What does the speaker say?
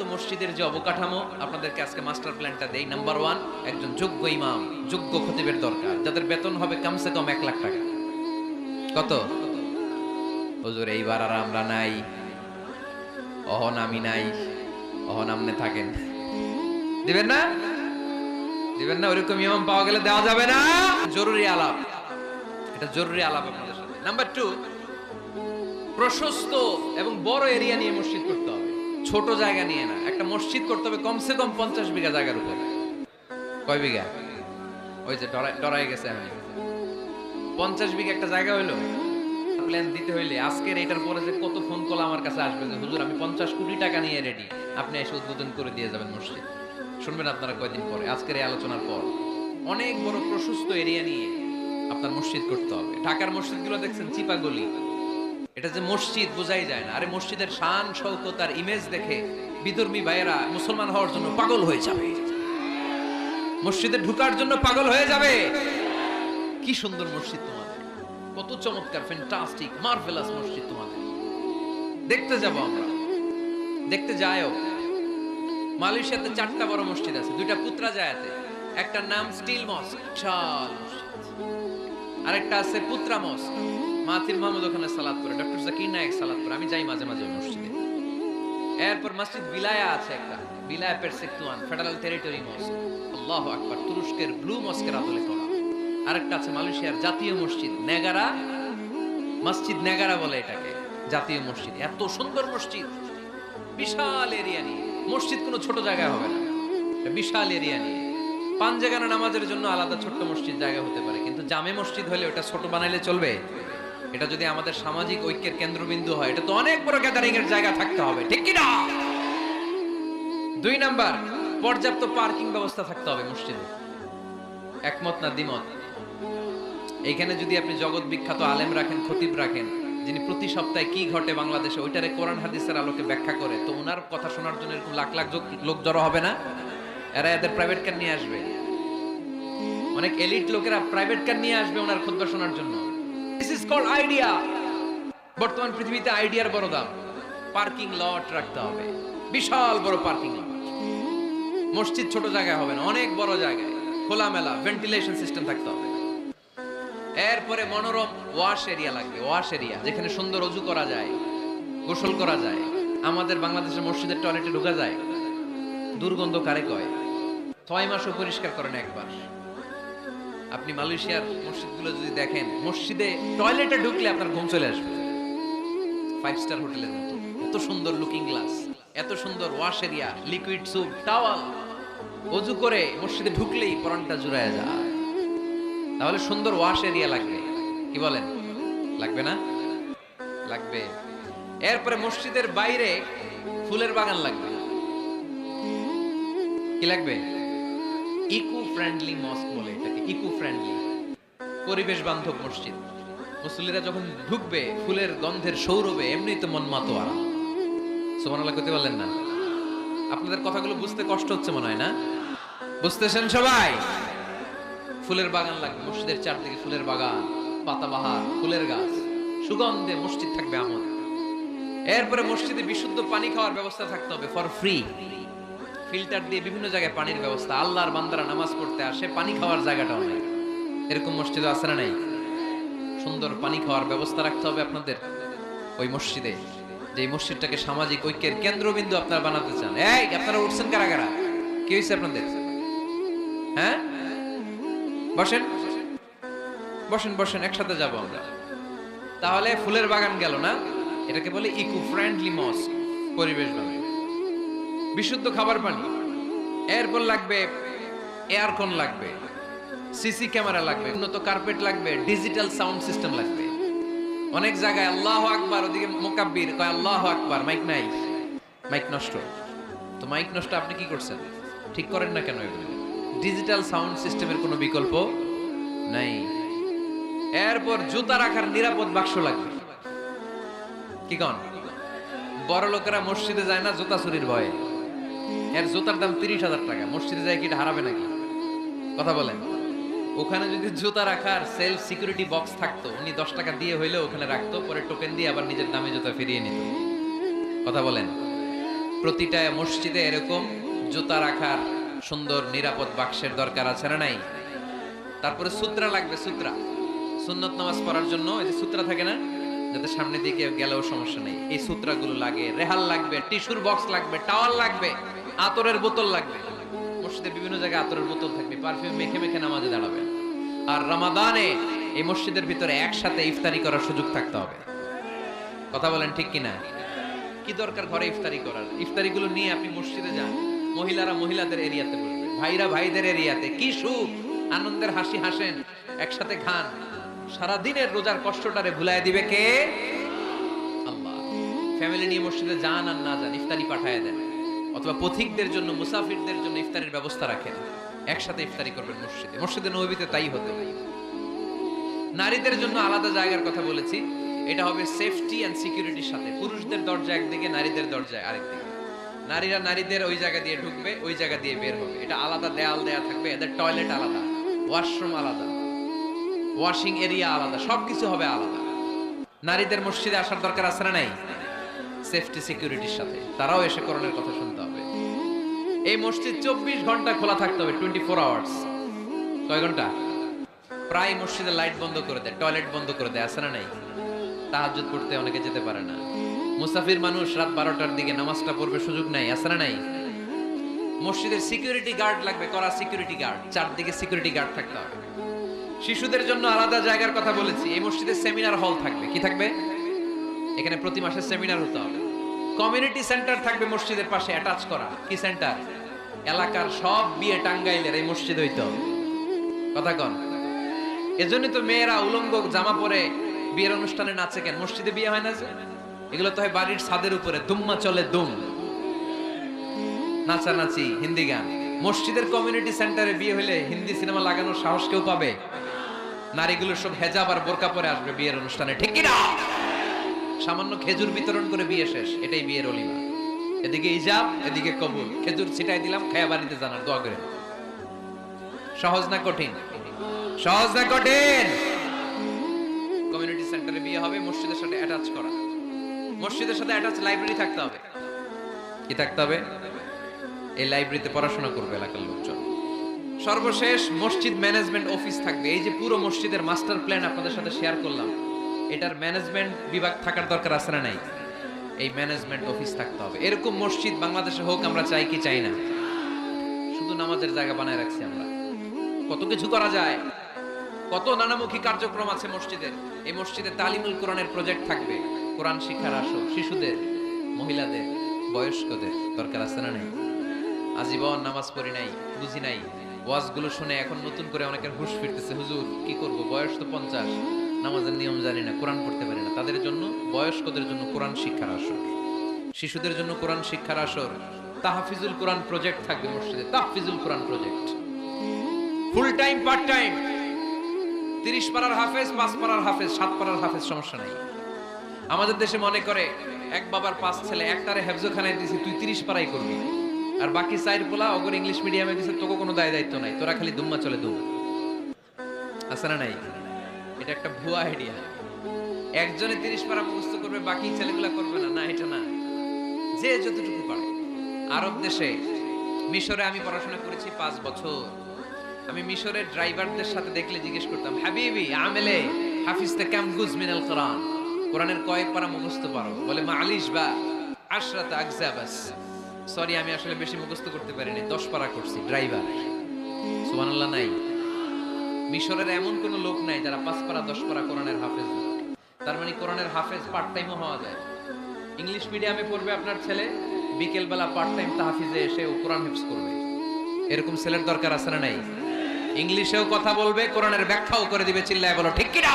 উন্নত মসজিদের যে অবকাঠামো, আপনাদেরকে আজকে মাস্টার প্ল্যানটা দেই। নাম্বার ওয়ান একজন যোগ্য ইমাম, যোগ্য খতিবের দরকার। যাদের বেতন হবে কমসে কম এক লাখ টাকা। কত? হুজুর, এইবার আর আমরা নাই। অহন আমি নাই। অহন আমনে থাকেন। দিবেন না? দিবেন না? ওরকম ইমাম পাওয়া গেলে দেওয়া যাবে না। জরুরি আলাপ। এটা জরুরি আলাপ আপনাদের সাথে। নাম্বার টু প্রশস্ত এবং বড় এরিয়া নিয়ে মসজিদ করতে ছোট জায়গা নিয়ে না, একটা মসজিদ করতে হবে কমসে কম পঞ্চাশ বিঘা জায়গার উপরে। কয় বিঘা? ওই যে ডরাই গেছে আমি। পঞ্চাশ বিঘা একটা জায়গা হইল। প্ল্যান দিতে হইলে আজকের এটার পরে যে কত ফোন কল আমার কাছে আসবে যে, হুজুর, আমি পঞ্চাশ কোটি টাকা নিয়ে রেডি আপনি এসে উদ্বোধন করে দিয়ে যাবেন মসজিদ। শুনবেন আপনারা কয়দিন পরে, আজকের এই আলোচনার পর। অনেক বড় প্রশস্ত এরিয়া নিয়ে আপনার মসজিদ করতে হবে। ঢাকার মসজিদগুলো দেখছেন চিপা গলি এটা যে মসজিদ বোঝাই যায় না। আরে মসজিদের শান, শৌকত আর ইমেজ দেখে বিধর্মী ভাইয়েরা মুসলমান হওয়ার জন্য পাগল হয়ে যাবে। মসজিদে ঢুকার জন্য পাগল হয়ে যাবে। কি সুন্দর মসজিদ তোমাদের। কত চমৎকার ফ্যান্টাস্টিক মার্ভেলাস মসজিদ তোমাদের। দেখতে যাব আমরা। দেখতে যায়ও। মালয়েশিয়াতে চারটা বড় মসজিদ আছে, দুইটা পুত্রা জায়াতে। একটার নাম স্টিল মস্ক মসজিদ। আরেকটা আছে পুত্রা মস্ক। মাতির মাহমুদ ওখানে সালাত করে ডক্টর জাকির নায়ক সালাত করে আমি যাই মাঝে মাঝে মসজিদে। এরপর মসজিদ বিলায়া আছে একটা, বিলায়া পেরসেক্তুয়ান ফেডারেল টেরিটরি মস্ক আল্লাহ আকবার, তুরস্কের ব্লু মস্কের আদলে করা। আরেকটা আছে মালয়েশিয়ার জাতীয় মসজিদ নেগারা মসজিদ নেগারা বলে এটাকে, জাতীয় মসজিদ। এত সুন্দর মসজিদ, বিশাল এরিয়া নিয়ে। মসজিদ কোনো ছোট জায়গায় হবে না। বিশাল এরিয়া নিয়ে। পাঁচ জায়গানা নামাজের জন্য আলাদা ছোট্ট মসজিদ জায়গা হতে পারে, কিন্তু জামে মসজিদ হলে ওটা ছোট বানাইলে চলবে? এটা যদি আমাদের সামাজিক ঐক্যের কেন্দ্রবিন্দু হয়, এটা তো অনেক বড় গ্যাদারিং এর জায়গা থাকতে হবে, ঠিক কি না দুই নাম্বার, পর্যাপ্ত পার্কিং ব্যবস্থা থাকতে হবে মসজিদে। একমত না দ্বিমত? এইখানে যদি আপনি জগৎ বিখ্যাত আলেম রাখেন, খতিব রাখেন, যিনি প্রতি সপ্তাহে কি ঘটে বাংলাদেশে, ওইটারে কোরআন হাদিসের আলোকে ব্যাখ্যা করে, তো ওনার কথা শোনার জন্য এরকম লাখ লাখ লোক জড়ো হবে না? এরা এদের প্রাইভেট কার নিয়ে আসবে। অনেক এলিট লোকেরা প্রাইভেট কার নিয়ে আসবে ওনার খুতবা শোনার জন্য। ইজ কল্ড আইডিয়া বর্তমান পৃথিবীতে আইডিয়ার বড় দাম। পার্কিং লট রাখতে হবে। বিশাল বড় পার্কিং লট। মসজিদ ছোট জায়গায় হবে না, অনেক বড় জায়গায়। খোলামেলা ভেন্টিলেশন সিস্টেম থাকতে হবে। এরপরে মনোরম ওয়াশ এরিয়া লাগবে ওয়াশ এরিয়া যেখানে সুন্দর অজু করা যায়, গোসল করা যায়। আমাদের বাংলাদেশের মসজিদের টয়লেটে ঢোকা যায়। দুর্গন্ধ কারে কয়? ছয় মাসও পরিষ্কার করেন একবার। আপনি মালয়েশিয়ার মসজিদগুলো যদি দেখেন, মসজিদে টয়লেটে ঢুকলে আপনার ঘুম চলে আসবে। ফাইভ স্টার হোটেলের মতো। এত সুন্দর লুকিং গ্লাস এত সুন্দর wash area liquid soap towel অজু করে মসজিদে ঢুকলেই পরানটা জুড়ায় যায়। তাহলে সুন্দর ওয়াশ এরিয়া লাগবে। কি বলেন? লাগবে না? লাগবে। এরপরে মসজিদের বাইরে ফুলের বাগান লাগবে। কি লাগবে? ইকো ফ্রেন্ডলি মস্ক বলে এটাকে ইকো ফ্রেন্ডলি পরিবেশ বান্ধব মসজিদ। মুসল্লিরা যখন ঢুকবে, ফুলের গন্ধের সৌরভে, এমনি তো মন মাতো আরাম সুবহানাল্লাহ করতে পারলেন না। আপনাদের কথাগুলো বুঝতে কষ্ট হচ্ছে মনে হয়, না? বুঝতেছেন সবাই? ফুলের বাগান লাগবে মসজিদের চারদিকে ফুলের বাগান, পাতাবাহার, ফুলের গাছ। সুগন্ধে মসজিদ থাকবে আমল এরপরে মসজিদে বিশুদ্ধ পানি খাওয়ার ব্যবস্থা থাকতে হবে ফর ফ্রি ফিল্টার দিয়ে বিভিন্ন জায়গায় পানির ব্যবস্থা, আল্লাহর বান্দারা নামাজ পড়তে আসে, পানি খাওয়ার জায়গাটাও নেই। এরকম মসজিদে আছে না নাই? সুন্দর পানি খাওয়ার ব্যবস্থা রাখতে হবে আপনাদের ওই মসজিদে যে মসজিদটাকে সামাজিক ঐক্যের কেন্দ্রবিন্দু আপনারা বানাতে চান। এই, আপনারা উঠছেন কারা কারা? কি হয়েছে আপনাদের? হ্যাঁ? বসেন। বসেন বসেন, একসাথে যাব আমরা। তাহলে ফুলের বাগান গেল না? এটাকে বলে ইকো ফ্রেন্ডলি মস্ক পরিবেশ বান্ধব বিশুদ্ধ খাবার পানি। এরপর লাগবে, এয়ারকন লাগবে, সিসি ক্যামেরা লাগবে, উন্নত কার্পেট লাগবে, ডিজিটাল সাউন্ড সিস্টেম লাগবে। অনেক জায়গায় আল্লাহ আকবার, ওদিকে মোকাব্বির কয়, আল্লাহ আকবার, মাইক নাই, মাইক নষ্ট। তো মাইক নষ্ট আপনি কি করছেন? ঠিক করেন না কেন এগুলো? ডিজিটাল সাউন্ড সিস্টেমের কোনো বিকল্প নাই। এরপর জুতা রাখার নিরাপদ বাক্স লাগবে। কি কন? বড় লোকেরা মসজিদে যায় না জুতা চুরির ভয়ে। এর জুতার দাম তিরিশ হাজার টাকা। মসজিদে যায় কি এটা হারাবে নাকি? কথা বলেন। ওখানে যদি জুতা রাখার সেলফ সিকিউরিটি বক্স থাকতো, উনি দশ টাকা দিয়ে হইলে ওখানে রাখতো, পরে টোকেন দিয়ে আবার নিজের দামে জুতা ফিরিয়ে নিত। কথা বলেন। প্রতিটা মসজিদে এরকম জুতা রাখার সুন্দর নিরাপদ বাক্সের দরকার আছে না নাই? তারপরে সূত্রা লাগবে, সূত্রা। সুন্নত নামাজ পড়ার জন্য এই যে সূত্রা থাকে না, যাতে সামনে দিকে গেলেও সমস্যা নেই। এই সূত্রাগুলো লাগে, রেহাল লাগবে, টিস্যুর বক্স লাগবে, টাওয়াল লাগবে। আতরের বোতল লাগবে। মসজিদে বিভিন্ন জায়গায় আতরের বোতল থাকবে। পারফিউম মেখে মেখে নামাজে দাঁড়াবে। আর রমাদানে এই মসজিদের ভিতরে একসাথে ইফতারি করার সুযোগ থাকতে হবে। কথা বলেন ঠিক কিনা? কি দরকার ঘরে ইফতারি করার? ইফতারিগুলো নিয়ে আপনি মসজিদে যান। মহিলারা মহিলাদের এরিয়াতে বসবে। ভাইরা ভাইদের এরিয়াতে। কি সুখ? আনন্দের হাসি হাসেন। একসাথে খান। সারাদিনের রোজার কষ্টটারে ভুলাই দিবে কে? আল্লাহ। ফ্যামিলি নিয়ে মসজিদে যান আর না যান, ইফতারি পাঠায় দেন। অথবা পথিকদের জন্য, মুসাফিরদের জন্য ইফতারির ব্যবস্থা রাখেন। একসাথে ইফতারি করবেন মসজিদে। মসজিদে নবীতে তাই হতো নারীদের জন্য আলাদা জায়গার কথা বলেছি। এটা হবে সেফটি অ্যান্ড সিকিউরিটির সাথে। পুরুষদের দরজা একদিকে, নারীদের দরজা আরেকদিকে। নারীরা নারীদের ওই জায়গা দিয়ে ঢুকবে, ওই জায়গা দিয়ে বের হবে। এটা আলাদা দেয়াল দেয়া থাকবে, এদের টয়লেট আলাদা ওয়াশরুম আলাদা ওয়াশিং এরিয়া আলাদা, সবকিছু হবে আলাদা। নারীদের মসজিদে আসার দরকার আছে না নাই? সেফটি সিকিউরিটির সাথে। তারাও এসে করণের কথা শুনতে হবে। এই মসজিদ চব্বিশ ঘণ্টা খোলা থাকতে হবে টোয়েন্টি ফোর আওয়ার্স কয় ঘণ্টা? প্রায় মসজিদে লাইট বন্ধ করে দেয় টয়লেট বন্ধ করে দেয়, আছে না নাই? তাহাজ্জুদ পড়তে অনেকে যেতে পারে না। মুসাফির মানুষ রাত বারোটার দিকে নামাজটা পড়বে সুযোগ নাই, আছে না নাই? মসজিদের সিকিউরিটি গার্ড লাগবে, করা সিকিউরিটি গার্ড চারদিকে সিকিউরিটি গার্ড থাকতে হবে। শিশুদের জন্য আলাদা জায়গার কথা বলেছি, এই মসজিদে সেমিনার হল থাকবে। কি থাকবে? এখানে প্রতি মাসে সেমিনার হতে হবে। কমিউনিটি সেন্টার থাকবে মসজিদের পাশে, অ্যাটাচ করা। কি সেন্টার? এলাকার সব বিয়ে টাঙ্গাইলের এই মসজিদ হইতে কথা কন। এজন্য তো মেয়েরা উলঙ্গ জামা পরে বিয়ের অনুষ্ঠানে নাচে কেন? মসজিদে বিয়ে হয় না যে? এগুলো তো হয় বাড়ির ছাদের উপরে দুম্মা চলে দুম। নাচানাচি, হিন্দি গান। মসজিদের কমিউনিটি সেন্টারে বিয়ে হলে হিন্দি সিনেমা লাগানোর সাহস কেউ পাবে? নারীগুলো সব হেজাব আর বোরকা পরে আসবে বিয়ের অনুষ্ঠানে, ঠিক কিনা? সামান্য খেজুর বিতরণ করে বিয়ে শেষ, এটাই বিয়ের অলিমা। এদিকে ইজাব, এদিকে কবুল। খেজুর ছিটাই দিলাম, খায়া বাড়িতে জানার দোয়া করে। সহজ না কঠিন? সহজ না কঠিন? কমিউনিটি সেন্টারে বিয়ে হবে, মসজিদের সাথে অ্যাটাচ করা। মসজিদের সাথে অ্যাটাচ লাইব্রেরি থাকতে হবে। কি থাকতে হবে? এই লাইব্রেরিতে পড়াশোনা করবে এলাকার লোকজন। সর্বশেষ মসজিদ ম্যানেজমেন্ট অফিস থাকবে। এই যে পুরো মসজিদের মাস্টার প্ল্যান আপনাদের সাথে শেয়ার করলাম এটার ম্যানেজমেন্ট বিভাগ থাকার দরকার আছে না নাই? এই ম্যানেজমেন্ট অফিস থাকতে হবে। এরকম মসজিদ বাংলাদেশে হোক, আমরা চাই কি চাই না। শুধু নামাজের জায়গা বানায় রাখছি আমরা। কত কিছু করা যায়। কত নানামুখী কার্যক্রম আছে মসজিদের। এই মসজিদে তালিমুল কোরআনের প্রজেক্ট থাকবে। কোরআন শিক্ষার আসর, শিশুদের, মহিলাদের, বয়স্কদের দরকার আছে না নেই? আজীবন নামাজ পড়ি নাই, বুঝি নাই। ওয়াজগুলো শুনে এখন নতুন করে অনেকের হুশ ফিরতেছে। হুজুর, কি করব? বয়স তো পঞ্চাশ। নামাজের নিয়ম জানি না, কোরআন পড়তে পারি না। তাদের জন্য, বয়স্কদের জন্য কোরআন শিক্ষার আসর। শিশুদের জন্য কোরআন শিক্ষার আসর। তাহফিজুল কোরআন প্রজেক্ট থাকবে মসজিদে। Tahfizul Quran project full time part time তিরিশ পাড়ার হাফেজ, পাঁচ পাড়ার হাফেজ, সাত পাড়ার হাফেজ, সমস্যা নাই। আমাদের দেশে মনে করে, এক বাবার পাঁচ ছেলে, একটারে হেফজোখানায় দিছি, তুই তিরিশ পাড়াই করবি। আর বাকি সাইড পোলা অগর ইংলিশ মিডিয়ামে দিছে, তোকে কোনো দায় দায়িত্ব নাই। তোরা খালি দুম্মা চলে দুম আছে না নাই? এটা একটা ভুয়া আইডিয়া একজনে তিরিশ পারা মুখস্থ করবে, বাকি ছেলেগুলা করবে না। না, এটা না। যে যতটুকু পারে। আরব দেশে মিশরে আমি পড়াশোনা করেছি পাঁচ বছর। আমি মিশরের ড্রাইভারদের সাথে দেখলে জিজ্ঞেস করতাম, হাবিবি, আমেলে হাফিজ তে কাম গুজ মিনাল কোরআন? কোরআনের কয়েক পারা মুখস্থ পারো। বলে, মা আলিশ বা আশরাত আকজাবাস। সরি আমি আসলে বেশি মুখস্থ করতে পারিনি। দশ পারা করছি, ড্রাইভার। সুবহানাল্লাহ, নাই। মিশরের এমন কোন লোক নাই যারা পাঁচ পারা, দশ পারা কোরআনের হাফেজ। তার মানে কোরআনের হাফেজ পার্ট টাইমও হওয়া যায়। ইংলিশ মিডিয়ামে পড়বে আপনার ছেলে, বিকেলবেলা পার্ট টাইম তাহাফিজে এসে ও কোরআন হেফজ করবে। এরকম ছেলের দরকার আছে না নাই? ইংলিশেও কথা বলবে, কোরআনের ব্যাখ্যাও করে দিবে, চিল্লায় বলো, ঠিক কিনা?